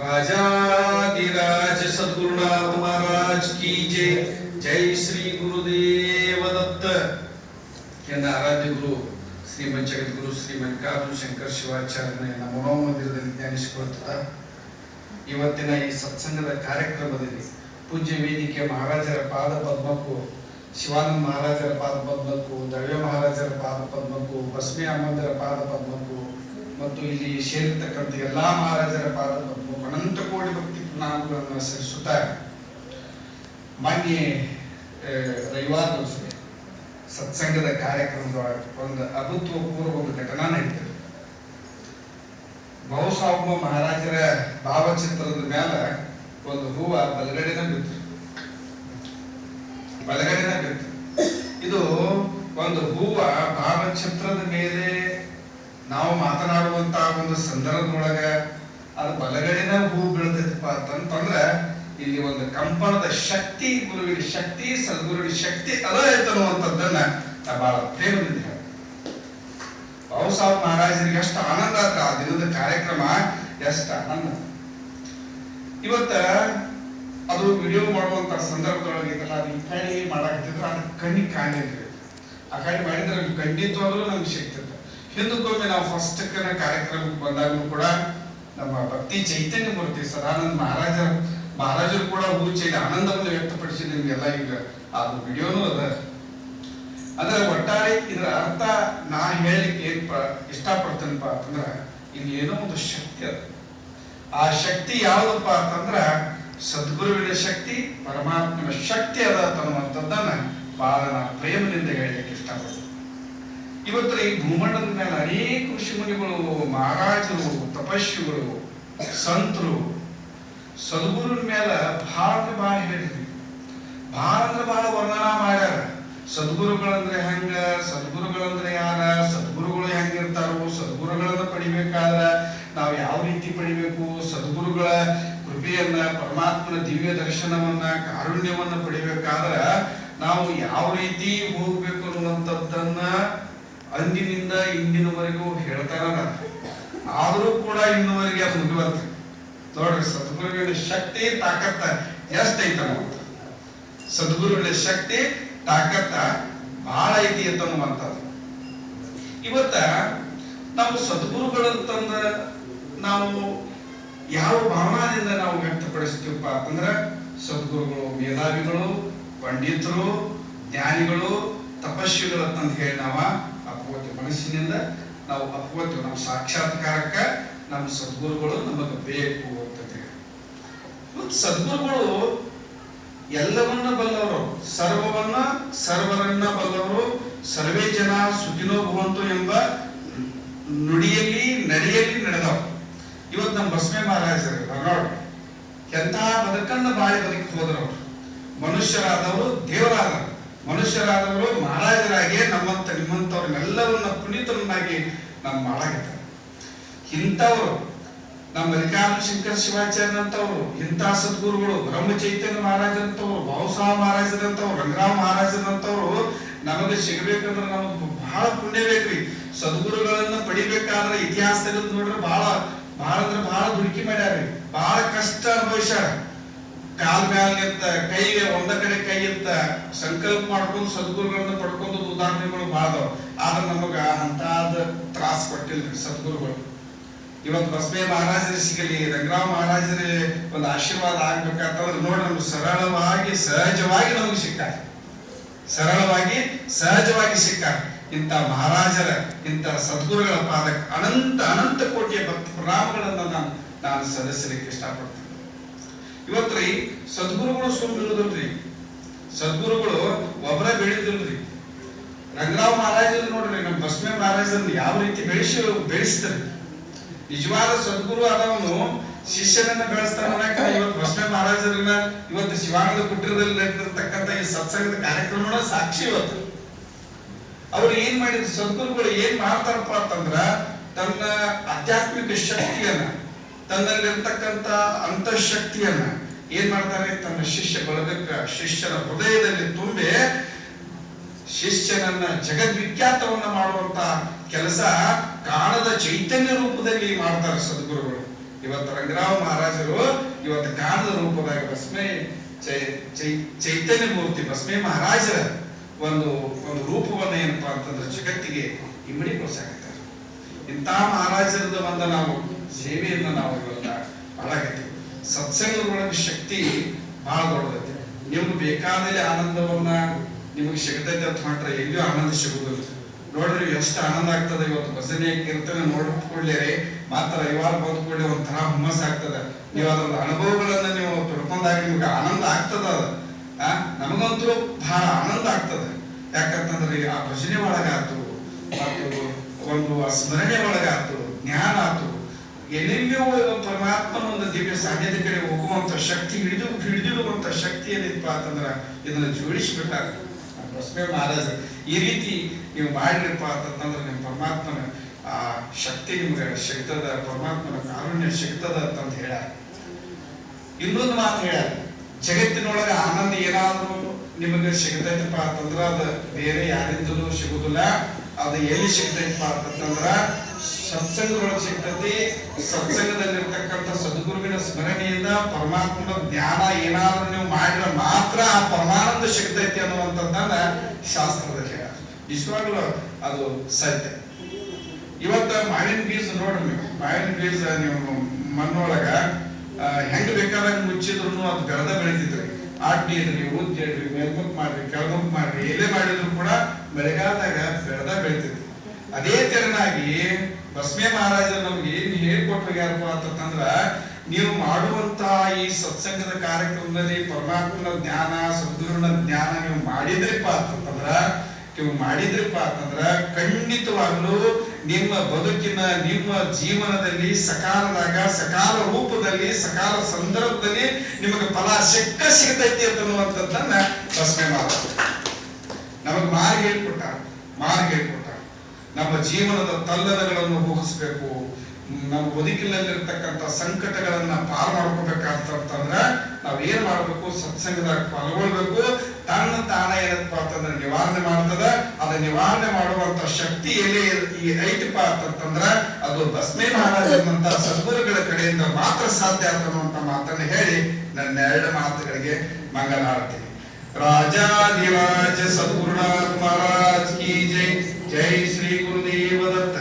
राजाधिराज सद्गुरुनाथ महाराज की जय जय श्री गुरुदेव दत्त ಎನ್ನ ಆರಾಧ್ಯ ಗುರು ಶ್ರೀಮನ್ ಜಗದ್ಗುರು ಶ್ರೀ ಮಲ್ಲಿಕಾರ್ಜುನ ಶಂಕರ್ ಶಿವಾಚಾರ್ಯನ ಮನೋಮಂದಿರದಲ್ಲಿ ಧ್ಯಾನಿಸಿಕೊಳ್ಳುತ್ತಾ ಇವತ್ತಿನ ಈ ಸತ್ಸಂಗದ ಕಾರ್ಯಕ್ರಮದಲ್ಲಿ ಪೂಜ್ಯ ವೇದಿಕೆ ಮಹಾರಾಜರ ಪಾದ ಪದ್ಮಕ್ಕೂ ಶಿವಾನಂದ ಮಹಾರಾಜರ ಪಾದ ಪದ್ಮಕ್ಕೂ ದವ್ಯ ಮಹಾರಾಜರ ಪಾದ ಪದ್ಮಕ್ಕೂ ಬಸ್ಮಿ ಅಹಮದರ ಪಾದ ಪದ್ಮಕ್ಕೂ ಮತ್ತು ಇಲ್ಲಿ ಸೇರಿರ್ತಕ್ಕಂಥ ಎಲ್ಲಾ ಮಹಾರಾಜರ ಪಾದ ಅನಂತ ಕೋಟಿ ಭಕ್ತಿ ಪ್ರಣಾಮಗಳನ್ನು ಸಲ್ಲಿಸುತ್ತಾ ಮಾನ್ಯ ರವಿವಾರ ದಿವಸ ಸತ್ಸಂಗದ ಕಾರ್ಯಕ್ರಮದೊಳಗೆ ಒಂದು ಅಭೂತಪೂರ್ವ ಒಂದು ಘಟನಾ ನಡೀತದೆ. ಬಹುಸಾಬ್ಬ ಮಹಾರಾಜರ ಭಾವಚಿತ್ರದ ಮೇಲೆ ಒಂದು ಹೂವ ಬಲಗಡೆನ ಬಿತ್ತು. ಬಲಗಡೆನ ಬಿತ್ತು. ಇದು ಒಂದು ಹೂವ ಭಾವಚಿತ್ರದ ಮೇಲೆ ನಾವು ಮಾತನಾಡುವಂತ ಒಂದು ಸಂದರ್ಭದೊಳಗ ಅದು ಬಲಗಡೆನ ಹೂ ಬೀಳ್ತೈತಪ್ಪ ಅಂತಂದ್ರ ಇಲ್ಲಿ ಒಂದು ಕಂಪನದ ಶಕ್ತಿ, ಗುರುವಿನ ಶಕ್ತಿ, ಸದ್ಗುರುವಿನ ಶಕ್ತಿ ಅದ ಐತನ್ನುವಂಥದ್ದನ್ನ ನಾ ಬಹಳ ಪ್ರೇಮದಿಂದ ಬಾಬು ಸಾಹೇಬ್ ಮಹಾರಾಜರಿಗೆ ಎಷ್ಟು ಆನಂದ ಆದ್ರೆ ಆ ದಿನದ ಕಾರ್ಯಕ್ರಮ ಎಷ್ಟು ಆನಂದ. ಇವತ್ತ ಅದು ವಿಡಿಯೋ ಮಾಡುವಂತ ಸಂದರ್ಭದೊಳಗೆ ಇದೆಲ್ಲ ಅದು ಈ ಕಡೆ ಮಾಡಾಕತ್ತಿದ್ರೆ. ಅದು ಕಣ್ಣಿಗೆ ಕಾಣಿದ್ರಿ ಆ ಕಡೆ ಮಾಡಿದ್ರೆ ಖಂಡಿತವಾಗ್ಲೂ ನಮ್ಗೆ ಸಿಗ್ತದೆ ಹಿಂದಕ್ಕೊಮ್ಮೆ ನಾವು ಫಸ್ಟ್ ಕಾರ್ಯಕ್ರಮಕ್ಕೆ ಬಂದಾಗಲೂ ಕೂಡ ನಮ್ಮ ಭಕ್ತಿ ಚೈತನ್ಯ ಮೂರ್ತಿ ಸದಾನಂದ ಮಹಾರಾಜ, ಮಹಾರಾಜರು ಕೂಡ ಊಚೆಯಲ್ಲಿ ಆನಂದವನ್ನು ವ್ಯಕ್ತಪಡಿಸಿ ನಿಮ್ಗೆಲ್ಲ ಈಗ ಆ ವಿಡಿಯೋನು ಅದ. ಅಂದ್ರೆ ಒಟ್ಟಾರೆ ಇದರ ಅರ್ಥ ನಾ ಹೇಳಲಿಕ್ಕೆ ಏನ್ ಇಷ್ಟಪಡ್ತೇನಪ್ಪ ಅಂತಂದ್ರ, ಇಲ್ಲಿ ಏನೋ ಒಂದು ಶಕ್ತಿ ಅದ. ಆ ಶಕ್ತಿ ಯಾವುದಪ್ಪ ಅಂತಂದ್ರ, ಸದ್ಗುರುವಿನ ಶಕ್ತಿ, ಪರಮಾತ್ಮನ ಶಕ್ತಿ ಅದ ಅಂತ ಬಹಳ ನಾ ಪ್ರೇಮದಿಂದ ಹೇಳಲಿಕ್ಕೆ ಇಷ್ಟಪಡ್ತೀನಿ. ಇವತ್ತು ಈ ಭೂಮಂಡಲದ ಮೇಲೆ ಅನೇಕ ಋಷಿಮುನಿಗಳು, ಮಹಾರಾಜರು, ತಪಸ್ವಿಗಳು, ಸಂತರು ಸದ್ಗುರುನ ಮೇಲೆ ಬಹಳ ಅಂದ್ರೆ ಬಹಳ ಹೇಳಿದ್ವಿ ಬಹಳ ಅಂದ್ರೆ ಭಾಳ ವರ್ಣನ ಮಾಡ್ಯಾರ. ಸದ್ಗುರುಗಳಂದ್ರೆ ಹೆಂಗ ಸದ್ಗುರುಗಳಂದ್ರೆ ಯಾರ, ಸದ್ಗುರುಗಳು ಹೆಂಗಿರ್ತಾರೋ, ಸದ್ಗುರುಗಳನ್ನ ಪಡಿಬೇಕಾದ್ರ ನಾವು ಯಾವ ರೀತಿ ಪಡಿಬೇಕು? ಸದ್ಗುರುಗಳ ಕೃಪೆಯನ್ನ, ಪರಮಾತ್ಮನ ದಿವ್ಯ ದರ್ಶನವನ್ನ, ಕಾರುಣ್ಯವನ್ನ ಪಡಿಬೇಕಾದ್ರ ನಾವು ಯಾವ ರೀತಿ ಹೋಗ್ಬೇಕು ಅನ್ನುವಂಥದ್ದನ್ನ ಅಂದಿನಿಂದ ಇಂದಿನವರೆಗೂ ಹೇಳ್ತಾರ ಆದರೂ ಕೂಡ ಇನ್ನುವರೆಗೆ ಅದು ಮುಗಿವಂತ ನೋಡ್ರಿ ಸದ್ಗುರುಗಳ ಶಕ್ತಿ, ತಾಕತ್ತ ಎಷ್ಟೈತ ಸದ್ಗುರುಗಳ ಶಕ್ತಿ, ತಾಕತ್ತ ಬಹಳ ಐತಿ ಅಂತನ್ನುವಂಥದ್ದು ಇವತ್ತ ನಾವು ಸದ್ಗುರುಗಳಂತಂದ್ರ ನಾವು ಯಾವ ಭಾವನಾದಿಂದ ನಾವು ವ್ಯಕ್ತಪಡಿಸ್ತೀವಪ್ಪ ಅಂತಂದ್ರ, ಸದ್ಗುರುಗಳು ಮೇಧಾವಿಗಳು, ಪಂಡಿತರು, ಜ್ಞಾನಿಗಳು, ತಪಸ್ವಿಗಳು ಅಂತಂದು ಹೇಳಿ ನಾವ ಅಪ್ಕೋತೀವಿ ಮನಸ್ಸಿನಿಂದ ನಾವು ಅಪ್ಕೋತೀವಿ ನಮ್ಮ ಸಾಕ್ಷಾತ್ಕಾರಕ್ಕೆ ನಮ್ಮ ಸದ್ಗುರುಗಳು ನಮಗೆ ಬೇಕು ಅಂತ ಮತ್ತು ಸದ್ಗುರುಗಳು ಎಲ್ಲವನ್ನ ಬಲ್ಲವರು. ಸರ್ವವನ್ನ ಸರ್ವರನ್ನ ಬಲ್ಲವರು. ಸರ್ವೇ ಜನ ಸುಖಿನೋ ಭವಂತು ಎಂಬ ನುಡಿಯಲ್ಲಿ ನಡೆಯಲ್ಲಿ ನಡೆದವು ಇವತ್ತು ನಮ್ಮ ಬಸವೆ ಮಹಾರಾಜರು ನೋಡಿ ಎಂತಹ ಬದುಕನ್ನು ಬಾಳಿ ಬದುಕಿ ಹೋದರವರು. ಮನುಷ್ಯರಾದವರು, ದೇವರಾದವರು. ಮನುಷ್ಯರಾದವರು ಮಹಾರಾಜರಾಗಿ ನಮ್ಮಂತ ನಿಮ್ಮಂಥವ್ರನ್ನೆಲ್ಲವನ್ನ ಪುನೀತರನ್ನಾಗಿ ನಾವು ಮಾಡಾಗಿದ್ದಾರೆ ಇಂಥವ್ರು, ನಮ್ಮ ಮಲ್ಲಿಕಾರ್ಜುನ ಶಂಕರ ಶಿವಾಚಾರ್ಯ ಅಂತವ್ರು, ಇಂಥ ಸದ್ಗುರುಗಳು, ಬ್ರಹ್ಮ ಚೈತನ್ಯ ಮಹಾರಾಜರಂತವ್ರು ಬಾಬುಸಾಹ ಮಹಾರಾಜರಂತವ್ರು ರಂಗರಾವ್ ಮಹಾರಾಜರಂತವ್ರು ನಮಗೆ ಸಿಗಬೇಕಂದ್ರೆ ನಮಗೆ ಬಹಳ ಪುಣ್ಯ ಬೇಕ್ರಿ. ಸದ್ಗುರುಗಳನ್ನ ಪಡಿಬೇಕಾದ್ರೆ ಇತಿಹಾಸದಲ್ಲಿ ನೋಡ್ರೆ ಬಹಳ ಬಹಳ ಅಂದ್ರೆ ಬಹಳ ದುಡುಕಿ ಮಾಡ್ಯಾರ್ರಿ. ಬಹಳ ಕಷ್ಟ ಅನುಭವಿಸ್ಯಾರ. ಕಾಲ್ ಮ್ಯಾಲ ಕೈಗೆ ಒಂದ ಕಡೆ ಕೈ ಇತ್ತ ಸಂಕಲ್ಪ ಮಾಡ್ಕೊಂಡು ಸದ್ಗುರುಗಳನ್ನ ಪಡ್ಕೊಂಡು ಉದಾಹರಣೆಗಳು ಬಹಳ ಆದ್ರೆ ನಮಗ ಅಂತಾದ ತ್ರಾಸ ಕೊಟ್ಟಿಲ್ರಿ ಸದ್ಗುರುಗಳು. ಇವತ್ತು ಬಸವೆ ಮಹಾರಾಜರು ಸಿಗಲಿ ರಂಗರಾವ್ ಮಹಾರಾಜರೇ ಒಂದು ಆಶೀರ್ವಾದ ಆಗ್ಬೇಕಂತಂದ್ರೆ ನೋಡಿ ನಮ್ಗೆ ಸರಳವಾಗಿ, ಸಹಜವಾಗಿ ನಮಗೆ ಸಿಕ್ಕ ಸರಳವಾಗಿ, ಸಹಜವಾಗಿ ಸಿಕ್ಕ ಇಂಥ ಮಹಾರಾಜರ, ಇಂಥ ಸದ್ಗುರುಗಳ ಪಾದಕ್ಕೆ ಅನಂತ ಅನಂತ ಕೋಟಿಯ ಭಕ್ತಿ ಪ್ರಣಾಮಗಳನ್ನು ನಾನು ನಾನು ಸದಸ್ಯರಿಗೆ ಇಷ್ಟಪಡ್ತೀನಿ. ಇವತ್ರಿ ಸದ್ಗುರುಗಳು ಸುಮ್ಮನಿರುದಿಲ್ರಿ ಸದ್ಗುರುಗಳು ಒಬ್ಬರೇ ಬೆಳೆದಿಲ್ರಿ ರಂಗರಾವ್ ಮಹಾರಾಜರು ನೋಡ್ರಿ ನಮ್ಮ ಬಸವೆ ಮಹಾರಾಜರನ್ನ ಯಾವ ರೀತಿ ಬೆಳೆಸಿ, ಬೆಳೆಸ್ತಾರೆ. ನಿಜವಾದ ಸದ್ಗುರು ಆದವನು ಶಿಷ್ಯನನ್ನ ಬೆಳೆಸ್ತಾರ ಅನ್ನಕ ಇವತ್ತು ಮಹಾರಾಜರ ಮಹಾರಾಜರನ್ನ ಇವತ್ತು ಶಿವಾನಂದ ಕುಟೀರದಲ್ಲಿ ನಡೆದಿರ್ತಕ್ಕಂಥ ಈ ಸತ್ಸಂಗದ ಕಾರ್ಯಕ್ರಮನ ಸಾಕ್ಷಿ ಇವತ್ತು. ಅವ್ರು ಏನ್ ಮಾಡಿದ್ರು? ಸದ್ಗುರುಗಳು ಏನ್ ಮಾಡ್ತಾರಪ್ಪ ಅಂತಂದ್ರ ತನ್ನ ಆಧ್ಯಾತ್ಮಿಕ ಶಕ್ತಿಯನ್ನ ತನ್ನಲ್ಲಿರ್ತಕ್ಕಂಥ ಅಂತಃಶಕ್ತಿಯನ್ನ ಏನ್ ಮಾಡ್ತಾನೆ ತನ್ನ ಶಿಷ್ಯ ಬಳಗಕ್ಕ ಶಿಷ್ಯನ ಹೃದಯದಲ್ಲಿ ತುಂಬಿ ಶಿಷ್ಯನನ್ನ ಜಗದ್ವಿಖ್ಯಾತವನ್ನ ಮಾಡುವಂತ ಕೆಲಸ ಕಾಣದ ಚೈತನ್ಯ ರೂಪದಲ್ಲಿ ಮಾಡ್ತಾರೆ ಸದ್ಗುರುಗಳು. ಇವತ್ತು ರಂಗರಾವ್ ಮಹಾರಾಜರು ಇವತ್ತು ಕಾಣದ ರೂಪದಾಗ ಭಸ್ಮೆ ಚೈತನ್ಯ ಮೂರ್ತಿ, ಭಸ್ಮೆ ಮಹಾರಾಜರ ಒಂದು ಒಂದು ರೂಪವನ್ನ ಏನಪ್ಪಾ ಅಂತಂದ್ರೆ ಜಗತ್ತಿಗೆ ಇಮ್ಮಡಿಗೊಳಿಸಾಕತ್ತಾರೆ ಇಂಥ ಮಹಾರಾಜರದ ಒಂದು ನಾವು ಸೇವೆಯನ್ನ ನಾವು ಇವತ್ತ ಮಾಡಾಕತ್ತೀವಿ ಸತ್ಸಂಗದೊಳಗೆ ಶಕ್ತಿ ಬಹಳ ದೊಡ್ಡದೈತಿ. ನಿಮ್ಗೆ ಬೇಕಾದಲ್ಲಿ ಆನಂದವನ್ನ ನಿಮಗೆ ಸಿಗತೈತೆ ಅಂತ ಮಾಡ್ರೆ ಎಲ್ಲಿಯೂ ಆನಂದ ಸಿಗುದಿಲ್ಲ ನೋಡ್ರಿ ಎಷ್ಟು ಆನಂದ ಆಗ್ತದೆ ಇವತ್ತು ಭಜನೆ, ಕೀರ್ತನೆ ನೋಡ್ಕೊಳ್ಳಿರಿ ಮಾತ್ರ ರವಿವಾರ ಬಂದ ಕೂಡಲೇ ಒಂಥರ ಹುಮ್ಮಸ್ ಆಗ್ತದೆ. ನೀವು ಅದರ ಅನುಭವಗಳನ್ನ ನೀವು ಪಡ್ಕೊಂಡಾಗ ನಿಮ್ಗೆ ಆನಂದ ಆಗ್ತದ ನಮಗಂತೂ ಬಹಳ ಆನಂದ ಆಗ್ತದೆ. ಯಾಕಂತಂದ್ರೆ ಆ ಭಜನೆ ಒಳಗಾತು, ಮತ್ತು ಒಂದು ಸ್ಮರಣೆ ಒಳಗಾತು, ಜ್ಞಾನ ಆತು. ಎಲ್ಲಿಯೂ ಪರಮಾತ್ಮನ ಒಂದು ದಿವ್ಯ ಸಾಧ್ಯತೆ ಕಡೆ ಹೋಗುವಂತ ಶಕ್ತಿ ಹಿಡಿದು ಹಿಡಿದಿಡುವಂತ ಶಕ್ತಿ ಏನಿತ್ತು ಅಂತಂದ್ರ ಇದನ್ನ ಜೋಡಿಸ್ಬೇಕಾಗ್ತದೆ. ಬಸವೇ ಮಹಾರಾಜ ಈ ರೀತಿ ನೀವು ಮಾಡಿರಪ್ಪ ಅಂತಂದ್ರೆ ನಿಮ್ಮ ಪರಮಾತ್ಮನ, ಆ, ಶಕ್ತಿ ನಿಮ್ಗೆ ಸಿಗ್ತದ ಪರಮಾತ್ಮನ ಕಾರುಣ್ಯ ಸಿಗ್ತದ ಅಂತ ಹೇಳ ಇನ್ನೊಂದು ಮಾತು ಹೇಳ ಜಗತ್ತಿನೊಳಗೆ ಆನಂದ ಏನಾದರೂ ನಿಮಗೆ ಸಿಗತೈತಪ್ಪ ಅಂತಂದ್ರ ಅದು ಬೇರೆ ಯಾರಿಂದಲೂ ಸಿಗುದಿಲ್ಲ. ಅದು ಎಲ್ಲಿ ಸಿಗ್ತೈತಪ್ಪ ಅಂತಂದ್ರ ಸತ್ಸಂಗದೊಳಗೆ ಸಿಗ್ತತಿ. ಸತ್ಸಂಗದಲ್ಲಿರ್ತಕ್ಕಂಥ ಸದ್ಗುರುವಿನ ಸ್ಮರಣೆಯಿಂದ ಪರಮಾತ್ಮನ ಜ್ಞಾನ ಏನಾದ್ರೂ ನೀವು ಮಾಡಿದ್ರೆ ಮಾತ್ರ ಆ ಪರಮಾನಂದ ಸಿಗ್ತೈತಿ ಅನ್ನುವಂಥದ್ದನ್ನ ಶಾಸ್ತ್ರದಲ್ಲಿ ಹೇಳ ನಿಜವಾಗ್ಲೂ ಅದು ಸತ್ಯ. ಇವತ್ತ ಮಾವಿನ ಬೀಜ ನೋಡ್ರಿ ನೀವು. ಮಾವಿನ ಬೀಜ ನೀವು ಮಣ್ಣೊಳಗ ಹೆಂಗ್ ಬೇಕಾದಾಗ ಮುಚ್ಚಿದ್ರು ಅದು ಬೆಳೆದ ಬೆಳಿತಿದ್ರಿ ಆಟ್ಟಿ ಇದ್ರಿ ಉದ್ದಿ ಇಡ್ರಿ ಮೇಲ್ಮುಕ್ ಮಾಡ್ರಿ ಕೆಳಮುಕ್ ಮಾಡ್ರಿ, ಎಲೆ ಮಾಡಿದ್ರು ಕೂಡ ಮಳೆಗಾಲದಾಗ ಬೆಳೆದ ಬೆಳಿತಿದ್ರಿ ಅದೇ ತೆರನಾಗಿ ಬಸ್ಮೆ ಮಹಾರಾಜರು ನಮ್ಗೆ ಏನ್ ಹೇಳ್ಕೊಟ್ರು ಯಾರಪ್ಪ ಅಂತಂದ್ರ ನೀವು ಮಾಡುವಂತ ಈ ಸತ್ಸಂಗದ ಕಾರ್ಯಕ್ರಮದಲ್ಲಿ ಪರಮಾತ್ಮನ ಜ್ಞಾನ, ಸದ್ಗುರುನ ಜ್ಞಾನ ನೀವು ಮಾಡಿದ್ರಿಪ್ಪ ಅಂತಂದ್ರ ನೀವು ಮಾಡಿದ್ರಿಪ್ಪ ಅಂತಂದ್ರ ಖಂಡಿತವಾಗ್ಲೂ ನಿಮ್ಮ ಬದುಕಿನ, ನಿಮ್ಮ ಜೀವನದಲ್ಲಿ ಸಕಾಲದಾಗ, ಸಕಾಲ ರೂಪದಲ್ಲಿ, ಸಕಾಲ ಸಂದರ್ಭದಲ್ಲಿ ನಿಮಗೆ ಫಲ ಸಿಕ್ಕ ಸಿಗತೈತಿ ಅಂತನ್ನುವಂಥದ್ದನ್ನ ಪ್ರಶ್ನೆ ಮಾಡ್ತಾರೆ ನಮಗೆ ಮಾರ್ಗ ಹೇಳ್ಕೊಟ್ಟ ಮಾರ್ಗ ಹೇಳ್ಕೊಟ್ಟ ನಮ್ಮ ಜೀವನದ ತಲ್ಲಣಗಳನ್ನು ಹೋಗಿಸ್ಬೇಕು ನಮ್ಮ ಬದುಕಿನಲ್ಲಿರ್ತಕ್ಕಂಥ ಸಂಕಟಗಳನ್ನ ಪಾರು ಮಾಡ್ಕೋಬೇಕಂತಂದ್ರ ನಾವ್ ಏನ್ ಮಾಡ್ಬೇಕು? ಸತ್ಸಂಗದಾಗ ಪಾಲ್ಗೊಳ್ಬೇಕು. ತನ್ನ ತಾನ ಏನಪ್ಪ ಅಂತಂದ್ರೆ ನಿವಾರಣೆ ಮಾಡ್ತದ. ಅದ ನಿವಾರಣೆ ಮಾಡುವಂತ ಶಕ್ತಿ ಎಲ್ಲಿ ಈ ಐತಪ್ಪ ಅಂತಂದ್ರ ಅದು ಬಸ್ಮೇ ಮಹಾರಾಜರಂತ ಸದ್ಗುರುಗಳ ಕಡೆಯಿಂದ ಮಾತ್ರ ಸಾಧ್ಯ ಅಂತ ಮಾತನ್ನ ಹೇಳಿ ನನ್ನ ಎರಡು ಮಾತುಗಳಿಗೆ ಮಂಗನಾಡ್ತೀನಿ ರಾಜಾ ರಾಜಾಧಿರಾಜ ಸದ್ಗುರುನಾಥ ಮಹಾರಾಜ್ ಕಿ ಜೈ. ಜೈ ಶ್ರೀ ಗುರುದೇವ ದತ್ತ